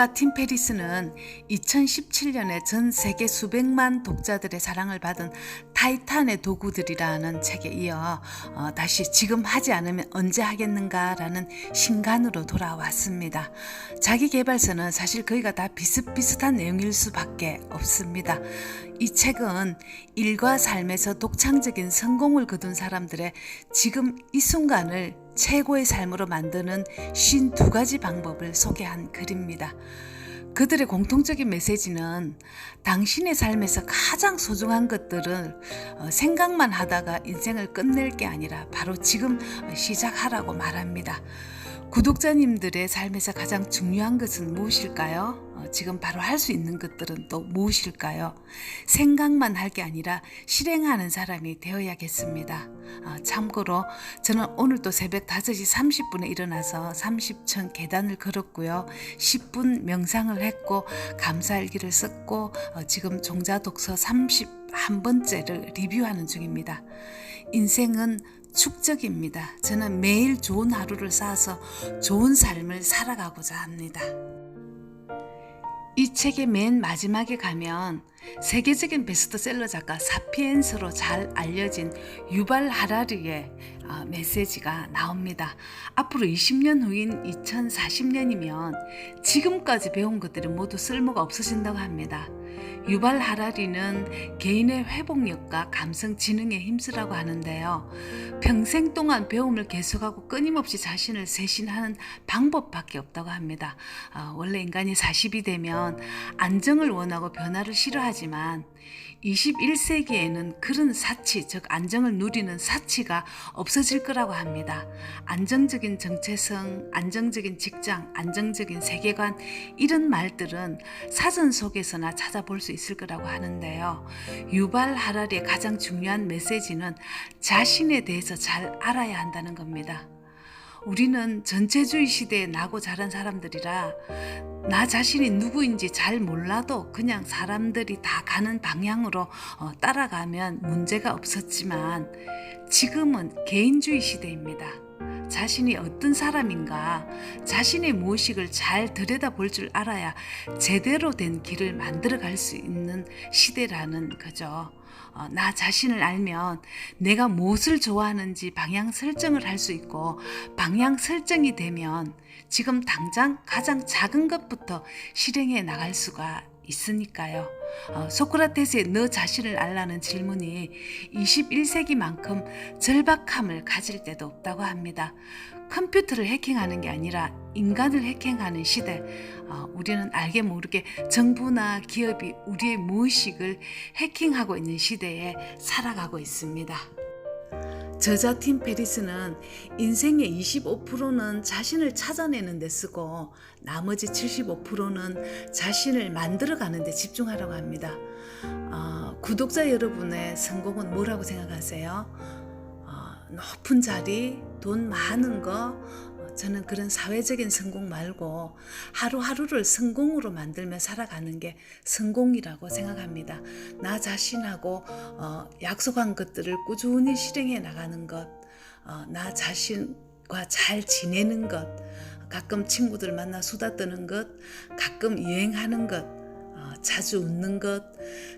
작가 팀 페리스는 2017년에 전 세계 수백만 독자들의 사랑을 받은 타이탄의 도구들이라는 책에 이어 어, 다시 지금 하지 않으면 언제 하겠는가라는 신간으로 돌아왔습니다. 자기 개발서는 사실 거의가 다 비슷비슷한 내용일 수밖에 없습니다. 이 책은 일과 삶에서 독창적인 성공을 거둔 사람들의 지금 이 순간을 최고의 삶으로 만드는 52가지 방법을 소개한 글입니다. 그들의 공통적인 메시지는 당신의 삶에서 가장 소중한 것들을 어, 생각만 하다가 인생을 끝낼 게 아니라 바로 지금 시작하라고 말합니다. 구독자님들의 삶에서 가장 중요한 것은 무엇일까요? 어, 지금 바로 할 수 있는 것들은 또 무엇일까요? 생각만 할 게 아니라 실행하는 사람이 되어야겠습니다. 어, 참고로 저는 오늘도 새벽 5시 30분에 일어나서 30층 계단을 걸었고요. 10분 명상을 했고 감사일기를 썼고 어, 지금 종자 독서 31번째를 리뷰하는 중입니다. 인생은 축적입니다. 저는 매일 좋은 하루를 쌓아서 좋은 삶을 살아가고자 합니다. 이 책의 맨 마지막에 가면 세계적인 베스트셀러 작가 사피엔스로 잘 알려진 유발 하라리의 어, 메시지가 나옵니다. 앞으로 20년 후인 2040년이면 지금까지 배운 것들이 모두 쓸모가 없어진다고 합니다. 유발 하라리는 개인의 회복력과 감성 지능에 힘쓰라고 하는데요. 평생 동안 배움을 계속하고 끊임없이 자신을 쇄신하는 방법밖에 없다고 합니다. 어, 원래 인간이 40이 되면 안정을 원하고 변화를 싫어하지만 21세기에는 그런 사치, 즉 안정을 누리는 사치가 없어질 거라고 합니다. 안정적인 정체성, 안정적인 직장, 안정적인 세계관 이런 말들은 사전 속에서나 찾아 볼 수 있을 거라고 하는데요. 유발 하라리의 가장 중요한 메시지는 자신에 대해서 잘 알아야 한다는 겁니다. 우리는 전체주의 시대에 나고 자란 사람들이라 나 자신이 누구인지 잘 몰라도 그냥 사람들이 다 가는 방향으로 어, 따라가면 문제가 없었지만 지금은 개인주의 시대입니다. 자신이 어떤 사람인가, 자신의 무의식을 잘 들여다볼 줄 알아야 제대로 된 길을 만들어 갈 수 있는 시대라는 거죠. 어, 나 자신을 알면 내가 무엇을 좋아하는지 방향 설정을 할 수 있고 방향 설정이 되면 지금 당장 가장 작은 것부터 실행해 나갈 수가 있으니까요. 어, 소크라테스의 너 자신을 알라는 질문이 21세기만큼 절박함을 가질 때도 없다고 합니다. 컴퓨터를 해킹하는 게 아니라 인간을 해킹하는 시대. 어, 우리는 알게 모르게 정부나 기업이 우리의 무의식을 해킹하고 있는 시대에 살아가고 있습니다. 저자 팀 페리스는 인생의 25%는 자신을 찾아내는 데 쓰고 나머지 75%는 자신을 만들어가는 데 집중하라고 합니다. 어, 구독자 여러분의 성공은 뭐라고 생각하세요? 어, 높은 자리, 돈 많은 거, 어, 저는 그런 사회적인 성공 말고 하루하루를 성공으로 만들며 살아가는 게 성공이라고 생각합니다. 나 자신하고 어, 약속한 것들을 꾸준히 실행해 나가는 것, 어, 나 자신과 잘 지내는 것, 가끔 친구들 만나 수다 떠는 것, 가끔 여행하는 것, 어, 자주 웃는 것,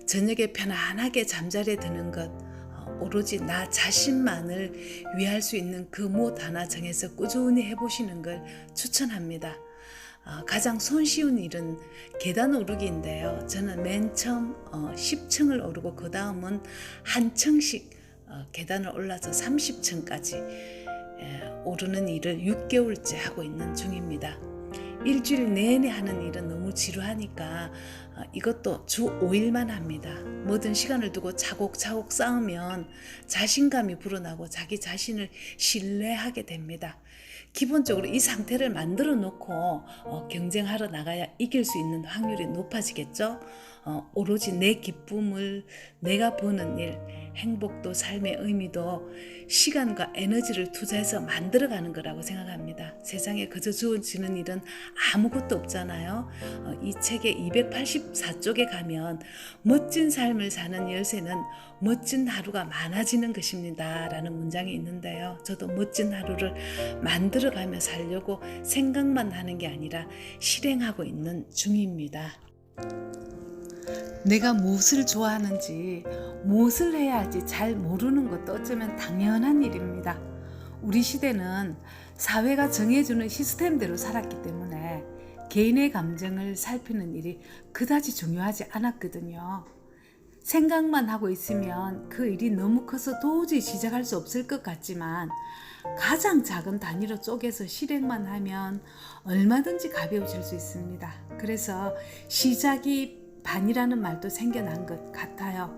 저녁에 편안하게 잠자리에 드는 것, 어, 오로지 나 자신만을 위할 수 있는 그 무엇 하나 정해서 꾸준히 해보시는 걸 추천합니다. 어, 가장 손쉬운 일은 계단 오르기인데요. 저는 맨 처음 어, 10층을 오르고 그 다음은 한 층씩 어, 계단을 올라서 30층까지 오르는 일을 6개월째 하고 있는 중입니다. 일주일 내내 하는 일은 너무 지루하니까 어, 이것도 주 5일만 합니다. 모든 시간을 두고 차곡차곡 쌓으면 자신감이 불어나고 자기 자신을 신뢰하게 됩니다. 기본적으로 이 상태를 만들어 놓고 어, 경쟁하러 나가야 이길 수 있는 확률이 높아지겠죠. 어, 오로지 내 기쁨을 내가 보는 일, 행복도 삶의 의미도 시간과 에너지를 투자해서 만들어가는 거라고 생각합니다. 세상에 그저 주어지는 일은 아무것도 없잖아요. 어, 이 책의 284쪽에 가면 멋진 삶을 사는 열쇠는 멋진 하루가 많아지는 것입니다. 라는 문장이 있는데요. 저도 멋진 하루를 만들어가며 살려고 생각만 하는 게 아니라 실행하고 있는 중입니다. 내가 무엇을 좋아하는지, 무엇을 해야 할지 잘 모르는 것도 어쩌면 당연한 일입니다. 우리 시대는 사회가 정해주는 시스템대로 살았기 때문에 개인의 감정을 살피는 일이 그다지 중요하지 않았거든요. 생각만 하고 있으면 그 일이 너무 커서 도저히 시작할 수 없을 것 같지만 가장 작은 단위로 쪼개서 실행만 하면 얼마든지 가벼워질 수 있습니다. 그래서 시작이 반이라는 말도 생겨난 것 같아요.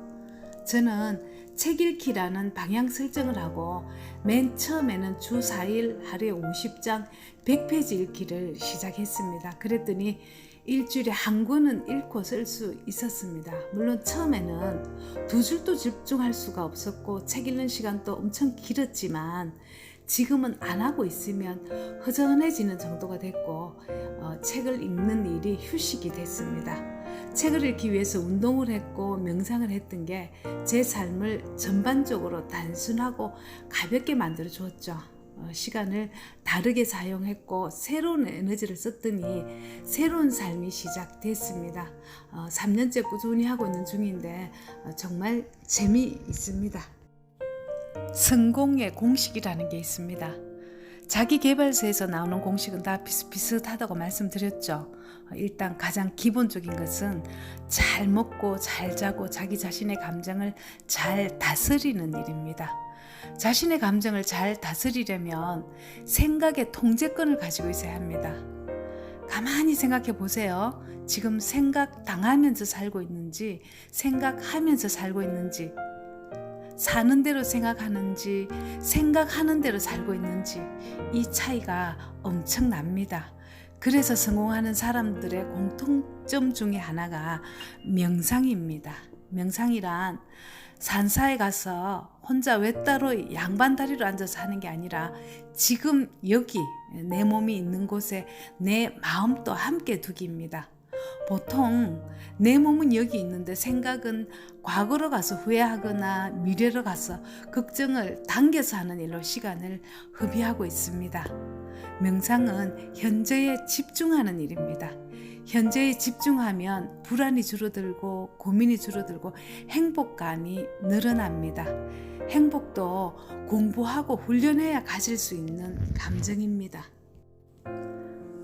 저는 책 읽기라는 방향 설정을 하고 맨 처음에는 주 4일 하루에 50장 100페이지 읽기를 시작했습니다. 그랬더니 일주일에 한 권은 읽고 쓸 수 있었습니다. 물론 처음에는 두 줄도 집중할 수가 없었고 책 읽는 시간도 엄청 길었지만 지금은 안 하고 있으면 허전해지는 정도가 됐고 어, 책을 읽는 일이 휴식이 됐습니다. 책을 읽기 위해서 운동을 했고 명상을 했던 게 제 삶을 전반적으로 단순하고 가볍게 만들어 주었죠. 어, 시간을 다르게 사용했고 새로운 에너지를 썼더니 새로운 삶이 시작됐습니다. 어, 3년째 꾸준히 하고 있는 중인데 어, 정말 재미있습니다. 성공의 공식이라는 게 있습니다. 자기 개발서에서 나오는 공식은 다 비슷비슷하다고 말씀드렸죠. 일단 가장 기본적인 것은 잘 먹고 잘 자고 자기 자신의 감정을 잘 다스리는 일입니다. 자신의 감정을 잘 다스리려면 생각의 통제권을 가지고 있어야 합니다. 가만히 생각해 보세요. 지금 생각 당하면서 살고 있는지, 생각하면서 살고 있는지, 사는 대로 생각하는지, 생각하는 대로 살고 있는지, 이 차이가 엄청납니다. 그래서 성공하는 사람들의 공통점 중에 하나가 명상입니다. 명상이란 산사에 가서 혼자 외따로 양반 다리로 앉아서 하는 게 아니라 지금 여기 내 몸이 있는 곳에 내 마음도 함께 두기입니다. 보통 내 몸은 여기 있는데 생각은 과거로 가서 후회하거나 미래로 가서 걱정을 당겨서 하는 일로 시간을 허비하고 있습니다. 명상은 현재에 집중하는 일입니다. 현재에 집중하면 불안이 줄어들고 고민이 줄어들고 행복감이 늘어납니다. 행복도 공부하고 훈련해야 가질 수 있는 감정입니다.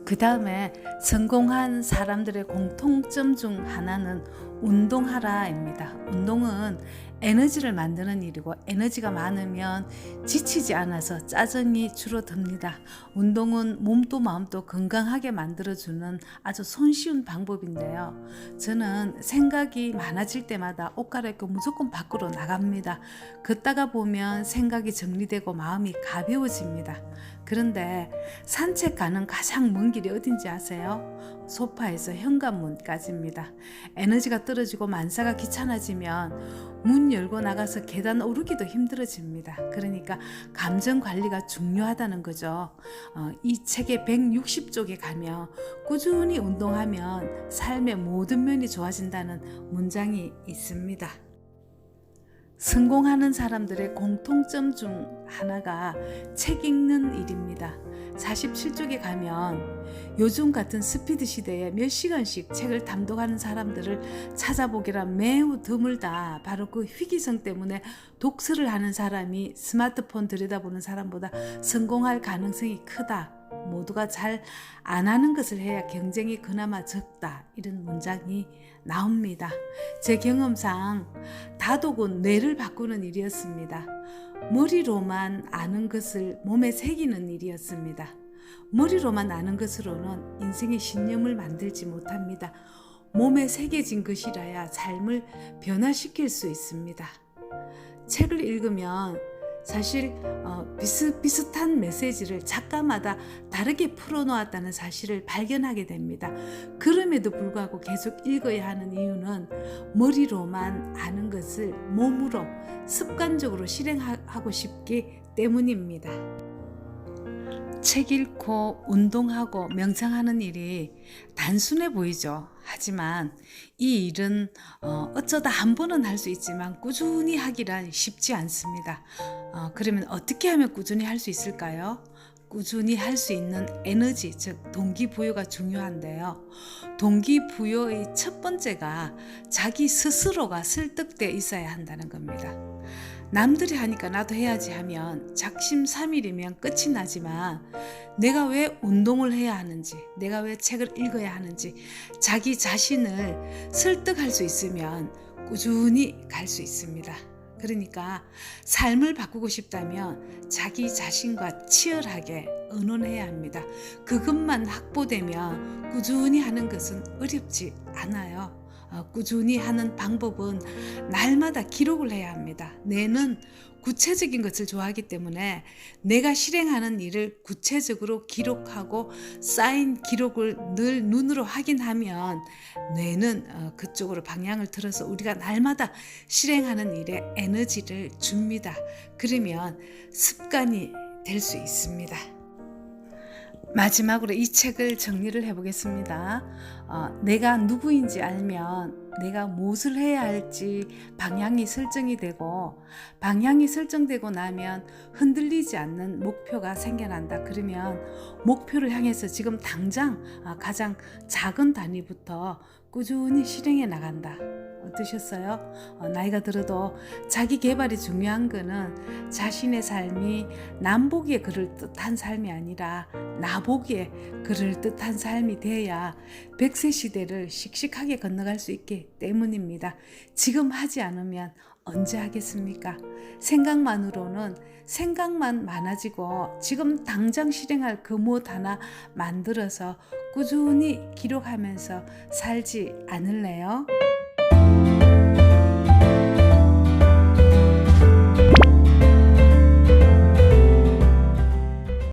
그 다음에 성공한 사람들의 공통점 중 하나는 운동하라입니다. 운동은 에너지를 만드는 일이고 에너지가 많으면 지치지 않아서 짜증이 줄어듭니다. 운동은 몸도 마음도 건강하게 만들어주는 아주 손쉬운 방법인데요. 저는 생각이 많아질 때마다 옷 갈아입고 무조건 밖으로 나갑니다. 걷다가 보면 생각이 정리되고 마음이 가벼워집니다. 그런데 산책 가는 가장 먼 길이 어딘지 아세요? 소파에서 현관문까지입니다. 에너지가 떨어지고 만사가 귀찮아지면 문 열고 나가서 계단 오르기도 힘들어집니다. 그러니까 감정 관리가 중요하다는 거죠. 어, 이 책의 160쪽에 가면 꾸준히 운동하면 삶의 모든 면이 좋아진다는 문장이 있습니다. 성공하는 사람들의 공통점 중 하나가 책 읽는 일입니다. 47쪽에 가면 요즘 같은 스피드 시대에 몇 시간씩 책을 담독하는 사람들을 찾아보기란 매우 드물다. 바로 그 희귀성 때문에 독서를 하는 사람이 스마트폰 들여다보는 사람보다 성공할 가능성이 크다. 모두가 잘 안 하는 것을 해야 경쟁이 그나마 적다. 이런 문장이 나옵니다. 제 경험상 다독은 뇌를 바꾸는 일이었습니다. 머리로만 아는 것을 몸에 새기는 일이었습니다. 머리로만 아는 것으로는 인생의 신념을 만들지 못합니다. 몸에 새겨진 것이라야 삶을 변화시킬 수 있습니다. 책을 읽으면 사실 어, 비슷비슷한 메시지를 작가마다 다르게 풀어놓았다는 사실을 발견하게 됩니다. 그럼에도 불구하고 계속 읽어야 하는 이유는 머리로만 아는 것을 몸으로 습관적으로 실행하고 싶기 때문입니다. 책 읽고 운동하고 명상하는 일이 단순해 보이죠. 하지만 이 일은 어, 어쩌다 한 번은 할 수 있지만 꾸준히 하기란 쉽지 않습니다. 어, 그러면 어떻게 하면 꾸준히 할 수 있을까요? 꾸준히 할 수 있는 에너지, 즉 동기부여가 중요한데요. 동기부여의 첫 번째가 자기 스스로가 설득돼 있어야 한다는 겁니다. 남들이 하니까 나도 해야지 하면 작심삼일이면 끝이 나지만 내가 왜 운동을 해야 하는지, 내가 왜 책을 읽어야 하는지 자기 자신을 설득할 수 있으면 꾸준히 갈 수 있습니다. 그러니까 삶을 바꾸고 싶다면 자기 자신과 치열하게 의논해야 합니다. 그것만 확보되면 꾸준히 하는 것은 어렵지 않아요. 어, 꾸준히 하는 방법은 날마다 기록을 해야 합니다. 뇌는 구체적인 것을 좋아하기 때문에 내가 실행하는 일을 구체적으로 기록하고 쌓인 기록을 늘 눈으로 확인하면 뇌는 어, 그쪽으로 방향을 틀어서 우리가 날마다 실행하는 일에 에너지를 줍니다. 그러면 습관이 될 수 있습니다. 마지막으로 이 책을 정리를 해보겠습니다. 어, 내가 누구인지 알면 내가 무엇을 해야 할지 방향이 설정이 되고 방향이 설정되고 나면 흔들리지 않는 목표가 생겨난다. 그러면 목표를 향해서 지금 당장 아, 가장 작은 단위부터 꾸준히 실행해 나간다. 어떠셨어요? 어, 나이가 들어도 자기 개발이 중요한 거는 자신의 삶이 남보기에 그럴 듯한 삶이 아니라 나보기에 그럴 듯한 삶이 돼야 100세 시대를 씩씩하게 건너갈 수 있기 때문입니다. 지금 하지 않으면 언제 하겠습니까? 생각만으로는 생각만 많아지고 지금 당장 실행할 그 무엇 하나 만들어서 꾸준히 기록하면서 살지 않을래요?